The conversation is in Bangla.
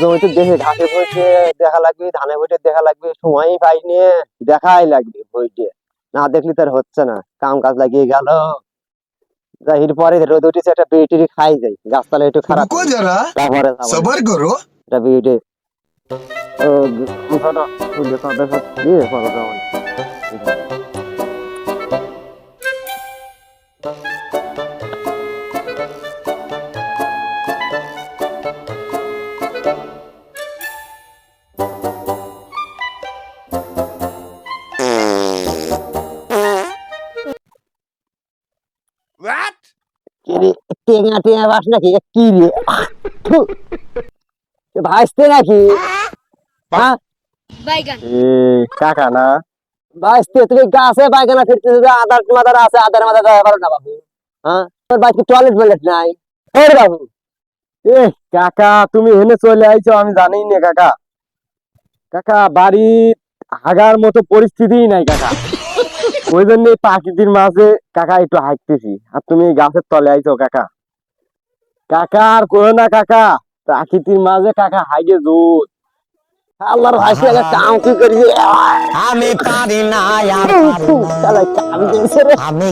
জমিতে দেখে ঘাসে বইটে দেখা লাগবে ধানে বইটে দেখা লাগবে সময়ই পাই নিয়ে দেখাই লাগবে বইটে না দেখলে তার হচ্ছে না কাম কাজ লাগিয়ে গেল। এর পরে রোদ উঠেছে একটা বিউটি খাই যায় গাছপালা একটু খারাপ তারপরে সবার করো। এটা বিউটি ও কথাটা দিয়ে পড়া যাবে। কি টেঙা টেঙা বাস নাকি? কি রে? ভাসতে নাকি? হ্যাঁ? বাইগান। এ কাকা না। ভাসতে তুমি গাছে পায়খানা ফিরতে আদার মাদার আছে আদার মাদার যাওয়া পারো না বাবু। হ্যাঁ? তোর বাড়িতে টয়লেট টয়লেট নাই? ওরে বাবু। এ কাকা তুমি এনে চলে আইছো আমি জানি না কাকা। কাকা বাড়ি হাগার মতো পরিস্থিতিই নাই কাকা। ওই জন্য প্রাকৃতির মাঝে কাকা একটু হাঁটতেছি। আর তুমি গাছের তলে আইছো কাকা। কাকা আর কো না কাকা। প্রাকৃতির মাঝে কাকা হাইগে জোর। আল্লাহর ভাষে কাম কি করি? আমি পারি না আর আমি